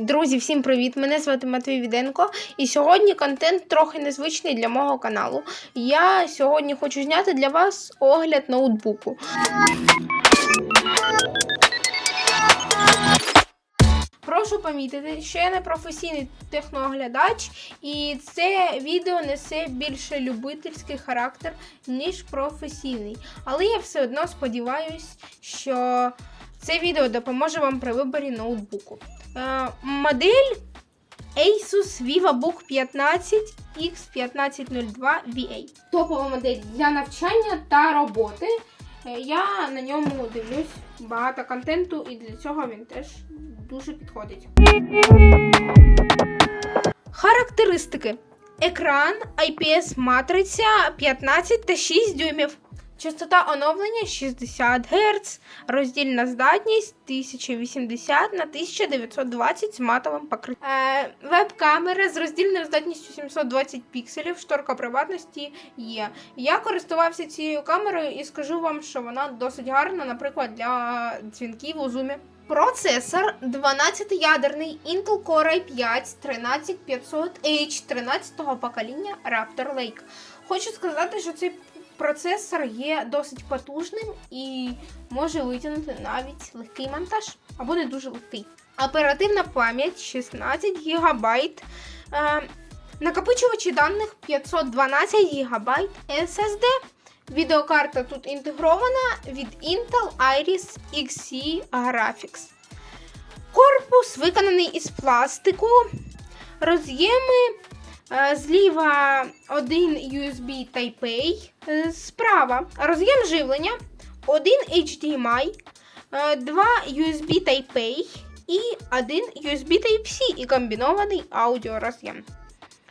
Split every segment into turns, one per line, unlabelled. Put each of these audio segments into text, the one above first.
Друзі, всім привіт! Мене звати Матвій Віденко, і сьогодні контент трохи незвичний для мого каналу. Я сьогодні хочу зняти для вас огляд ноутбуку. Прошу помітити, що я не професійний технооглядач, і це відео несе більше любительський характер, ніж професійний. Але я все одно сподіваюся, що це відео допоможе вам при виборі ноутбуку. Е, модель Asus VivaBook 15 X1502 VA. Топова модель для навчання та роботи. Е, Я на ньому дивлюсь багато контенту, і для цього він теж дуже підходить. Характеристики: екран IPS матриця 15 та 6 дюймів. Частота оновлення 60 Гц, роздільна здатність 1080 на 1920 з матовим покриттям. Е, веб-камера з роздільною здатністю 720 пікселів, шторка приватності є. Я користувався цією камерою і скажу вам, що вона досить гарна, наприклад, для дзвінків у зумі. Процесор 12-ядерний Intel Core i5 13500H 13-го покоління Raptor Lake. Хочу сказати, що цей процесор є досить потужним і може витягнути навіть легкий монтаж або не дуже легкий. Оперативна пам'ять 16 ГБ. Е, накопичувачі даних 512 ГБ SSD. Відеокарта тут інтегрована від Intel Iris Xe Graphics. Корпус виконаний із пластику. Роз'єми зліва один USB Type-A, е, справа роз'єм живлення, один HDMI, е, два USB Type-A і один USB Type-C і комбінований аудіороз'єм.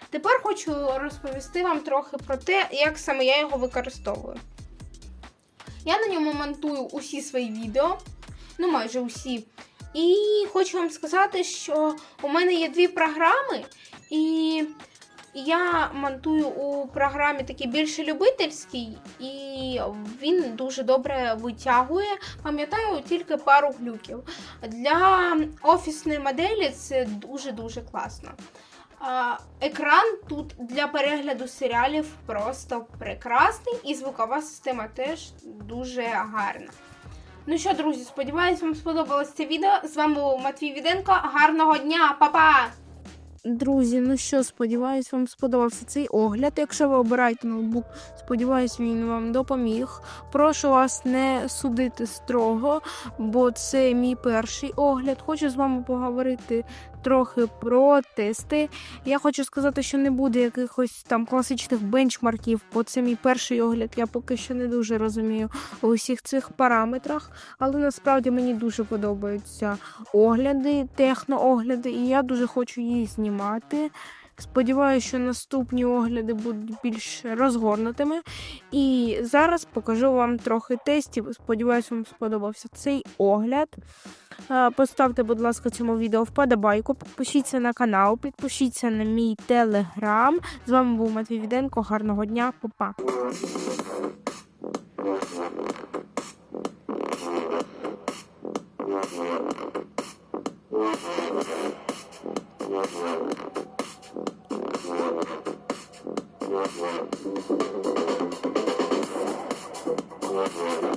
Тепер хочу розповісти вам трохи про те, як саме я його використовую. Я на ньому монтую усі свої відео, ну майже усі. І хочу вам сказати, що у мене є дві програми, і я монтую у програмі такий більше любительський, і він дуже добре витягує. Пам'ятаю тільки пару глюків. Для офісної моделі це дуже-дуже класно. Екран тут для перегляду серіалів просто прекрасний, і звукова система теж дуже гарна. Ну що, друзі, сподіваюсь, вам сподобалось це відео. З вами був Матвій Віденко. Гарного дня, па-па!
Друзі, ну що, сподіваюсь, вам сподобався цей огляд. Якщо ви обираєте ноутбук, сподіваюсь, він вам допоміг. Прошу вас не судити строго, бо це мій перший огляд. Хочу з вами поговорити трохи про тести. Я хочу сказати, що не буде якихось там класичних бенчмарків, бо це мій перший огляд. Я поки що не дуже розумію у всіх цих параметрах, але насправді мені дуже подобаються огляди, техноогляди, і я дуже хочу їх знімати. Сподіваюся, що наступні огляди будуть більш розгорнутими. І зараз покажу вам трохи тестів. Сподіваюся, вам сподобався цей огляд. Е, Поставте, будь ласка, цьому відео вподобайку, підпишіться на канал, підпишіться на мій телеграм. З вами був Матвій Віденко. Гарного дня, па-па!
Thank. Uh-huh.